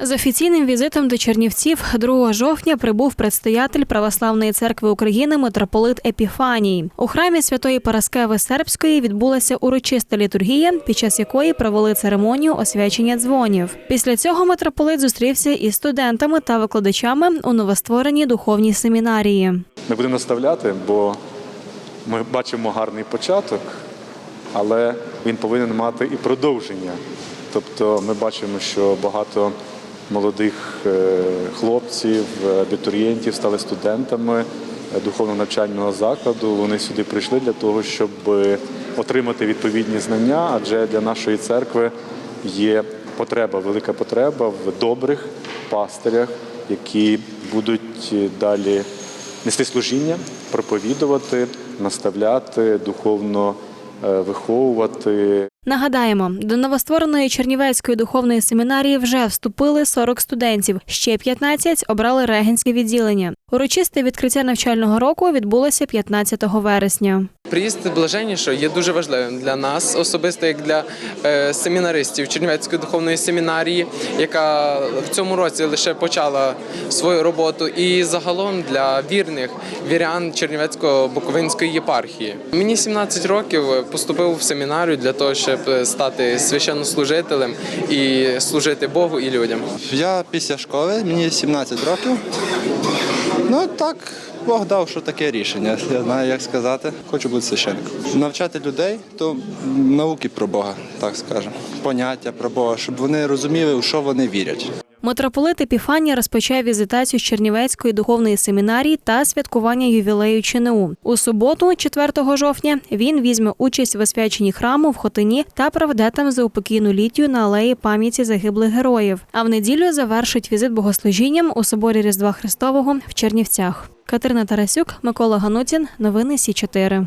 З офіційним візитом до Чернівців 2 жовтня прибув предстоятель Православної церкви України митрополит Епіфаній. У храмі святої Параскеви Сербської відбулася урочиста літургія, під час якої провели церемонію освячення дзвонів. Після цього митрополит зустрівся із студентами та викладачами у новоствореній духовній семінарії. Ми будемо наставляти, бо ми бачимо гарний початок, але він повинен мати і продовження. Тобто ми бачимо, що багато молодих е, хлопців, абітурієнтів стали студентами духовно-навчального закладу. Вони сюди прийшли для того, щоб е, отримати відповідні знання, адже для нашої церкви є потреба, велика потреба в добрих пастирях, які будуть е, далі нести служіння, проповідувати, наставляти, духовно виховувати. Нагадаємо, до новоствореної Чернівецької духовної семінарії вже вступили 40 студентів. Ще 15 обрали регенське відділення. Урочисте відкриття навчального року відбулося 15 вересня. Приїзд блаженнішого є дуже важливим для нас, особисто як для е, семінаристів Чернівецької духовної семінарії, яка в цьому році лише почала свою роботу, і загалом для вірних вірян Чернівецько-Буковинської єпархії. Мені 17 років поступив в семінарію для того, щоб стати священнослужителем і служити Богу і людям. Я після школи, мені 17 років. Ну так, Бог дав, що таке рішення. Я знаю, як сказати. Хочу бути священником. Навчати людей то науки про Бога, так скажемо. Поняття про Бога, щоб вони розуміли, у що вони вірять. Митрополит Епіфаній розпочав візитацію з Чернівецької духовної семінарії та святкування ювілею ЧНУ. У суботу, 4 жовтня, він візьме участь в освяченні храму в Хотині та проведе там заупокійну літію на алеї пам'яті загиблих героїв. А в неділю завершить візит богослужінням у соборі Різдва Христового в Чернівцях. Катерина Тарасюк, Микола Ганутін. Новини Сі 4